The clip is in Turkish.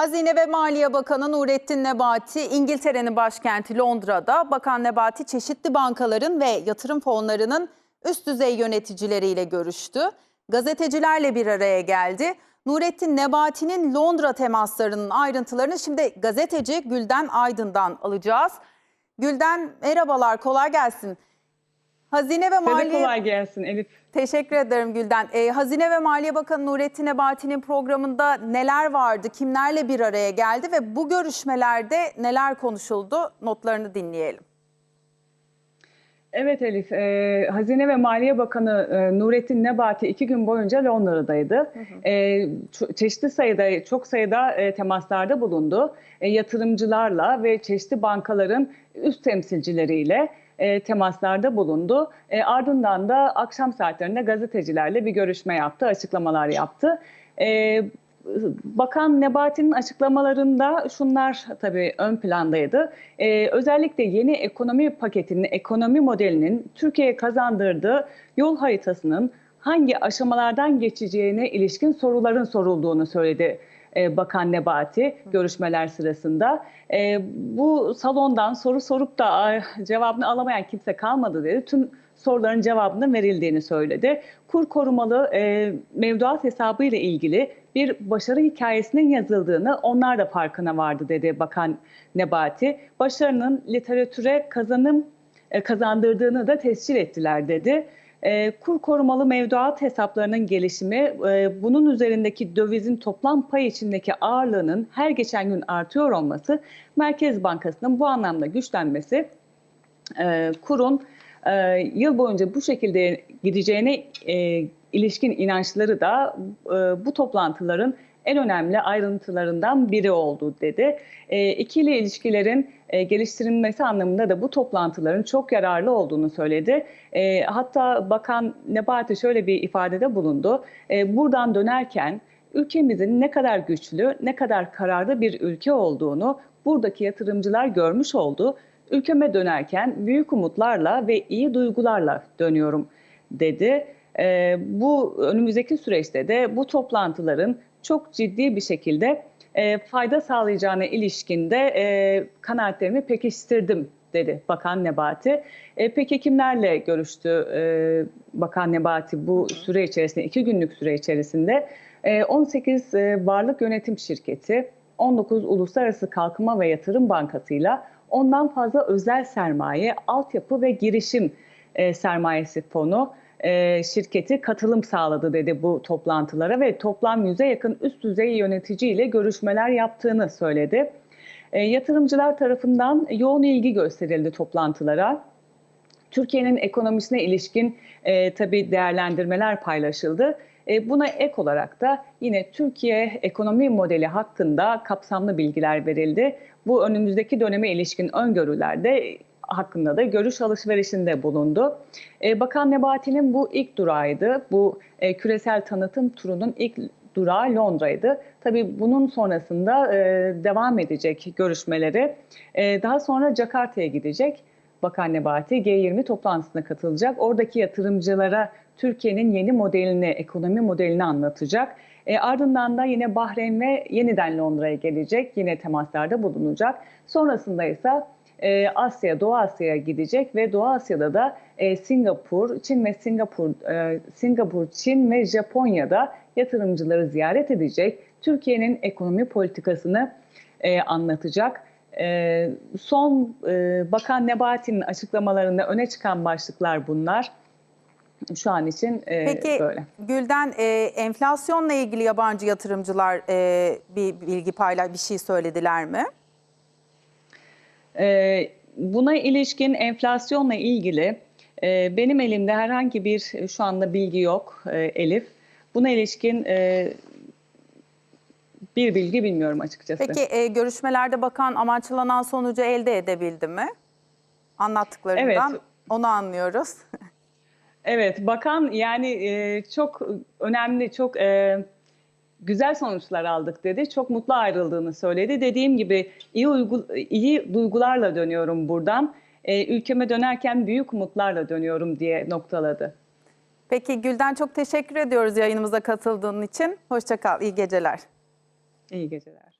Hazine ve Maliye Bakanı Nurettin Nebati, İngiltere'nin başkenti Londra'da Bakan Nebati çeşitli bankaların ve yatırım fonlarının üst düzey yöneticileriyle görüştü. Gazetecilerle bir araya geldi. Nurettin Nebati'nin Londra temaslarının ayrıntılarını şimdi gazeteci Gülden Aydın'dan alacağız. Gülden merhabalar, kolay gelsin. Hazine ve Size de Maliye... kolay gelsin Elif. Teşekkür ederim Gülden. Ee, Hazine ve Maliye Bakanı Nurettin Nebati'nin programında neler vardı, kimlerle bir araya geldi ve bu görüşmelerde neler konuşuldu? Notlarını dinleyelim. Evet Elif, e, Hazine ve Maliye Bakanı e, Nurettin Nebati iki gün boyunca Londra'daydı. E, ço- çeşitli sayıda, çok sayıda e, temaslarda bulundu. E, yatırımcılarla ve çeşitli bankaların üst temsilcileriyle e, temaslarda bulundu. E, ardından da akşam saatlerinde gazetecilerle bir görüşme yaptı, açıklamalar yaptı. E, Bakan Nebati'nin açıklamalarında şunlar tabii ön plandaydı. Ee, özellikle yeni ekonomi paketinin, ekonomi modelinin Türkiye'ye kazandırdığı yol haritasının hangi aşamalardan geçeceğine ilişkin soruların sorulduğunu söyledi e, Bakan Nebati görüşmeler sırasında. E, bu salondan soru sorup da "Ay, cevabını alamayan kimse kalmadı dedi. Tüm soruların cevabının verildiğini söyledi. Kur korumalı e, mevduat hesabı ile ilgili bir başarı hikayesinin yazıldığını onlar da farkına vardı dedi Bakan Nebati. Başarının literatüre kazanım kazandırdığını da tescil ettiler dedi. E, kur korumalı mevduat hesaplarının gelişimi, e, bunun üzerindeki dövizin toplam pay içindeki ağırlığının her geçen gün artıyor olması, Merkez Bankası'nın bu anlamda güçlenmesi, e, kurun e, yıl boyunca bu şekilde gideceğine e, ilişkin inançları da e, bu toplantıların en önemli ayrıntılarından biri oldu dedi. E, ikili ilişkilerin e, geliştirilmesi anlamında da bu toplantıların çok yararlı olduğunu söyledi. E, hatta Bakan Nebati şöyle bir ifadede bulundu. E, buradan dönerken ülkemizin ne kadar güçlü, ne kadar kararlı bir ülke olduğunu buradaki yatırımcılar görmüş oldu. Ülkeme dönerken büyük umutlarla ve iyi duygularla dönüyorum dedi. Ee, bu önümüzdeki süreçte de bu toplantıların çok ciddi bir şekilde e, fayda sağlayacağına ilişkinde e, kanaatlerimi pekiştirdim dedi Bakan Nebati. E, peki kimlerle görüştü e, Bakan Nebati bu süre içerisinde, iki günlük süre içerisinde? E, 18 e, varlık yönetim şirketi, 19 Uluslararası Kalkınma ve Yatırım Bankası'yla ondan fazla özel sermaye, altyapı ve girişim e, sermayesi fonu e, şirketi katılım sağladı dedi bu toplantılara ve toplam yüze yakın üst düzey yöneticiyle görüşmeler yaptığını söyledi. E, yatırımcılar tarafından yoğun ilgi gösterildi toplantılara. Türkiye'nin ekonomisine ilişkin e, tabii değerlendirmeler paylaşıldı. E, buna ek olarak da yine Türkiye ekonomi modeli hakkında kapsamlı bilgiler verildi. Bu önümüzdeki döneme ilişkin öngörülerde hakkında da görüş alışverişinde bulundu. E, Bakan Nebati'nin bu ilk durağıydı. Bu e, küresel tanıtım turunun ilk durağı Londra'ydı. Tabii bunun sonrasında e, devam edecek görüşmeleri. Daha sonra Jakarta'ya gidecek. Bakan Nebati G20 toplantısına katılacak. Oradaki yatırımcılara Türkiye'nin yeni modelini, ekonomi modelini anlatacak. E, ardından da yine Bahreyn ve yeniden Londra'ya gelecek. Yine temaslarda bulunacak. Sonrasında ise e, Asya, Doğu Asya'ya gidecek ve Doğu Asya'da da e, Singapur, Çin ve Singapur, e, Singapur, Çin ve Japonya'da yatırımcıları ziyaret edecek. Türkiye'nin ekonomi politikasını e, anlatacak. E, son e, Bakan Nebati'nin açıklamalarında öne çıkan başlıklar bunlar. Şu an için e, Peki böyle. Gülden, e, enflasyonla ilgili yabancı yatırımcılar e, bir bilgi paylaş, bir şey söylediler mi? Ee, buna ilişkin enflasyonla ilgili e, benim elimde herhangi bir e, şu anda bilgi yok e, Elif. Buna ilişkin e, bir bilgi bilmiyorum açıkçası. Peki e, görüşmelerde bakan amaçlanan sonucu elde edebildi mi? Anlattıklarından Evet. onu anlıyoruz. Evet, bakan yani e, çok önemli, çok e, güzel sonuçlar aldık dedi. Çok mutlu ayrıldığını söyledi. Dediğim gibi iyi, uygu, iyi duygularla dönüyorum buradan. E, ülkeme dönerken büyük umutlarla dönüyorum diye noktaladı. Peki Gülden çok teşekkür ediyoruz yayınımıza katıldığın için. Hoşça kal, iyi geceler. İyi geceler.